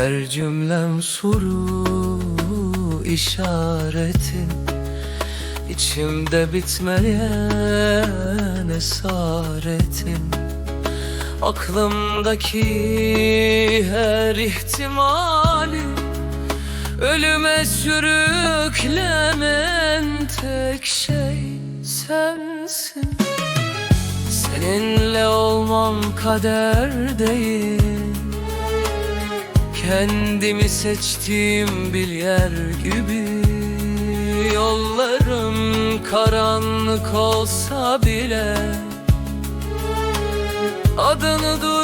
Çevrem soru işaretin İçimde bitmeyen esaretin Aklımdaki her ihtimali Ölüme sürüklemen tek şey sensin. Seninle olmam kader değil Kendimi seçtiğim bir yer gibi Yollarım karanlık olsa bile Adını duymam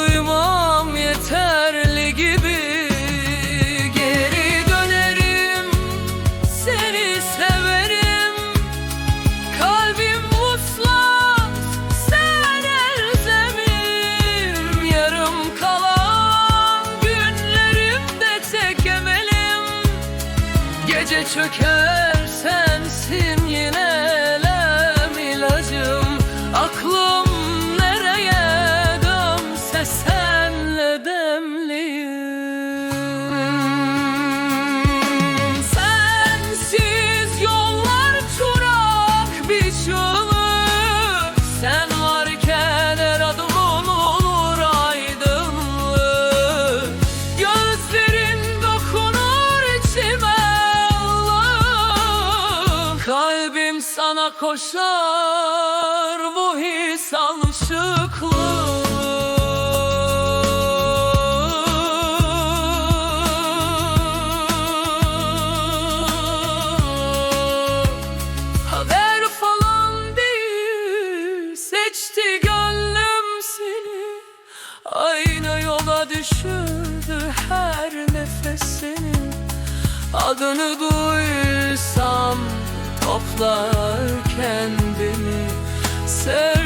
çöker sana koşar bu his alışıklı Haber falan değil Seçti gönlüm seni. Aynı yola düşürdü her nefesini. Adını duysam toplar kendimi Sevdam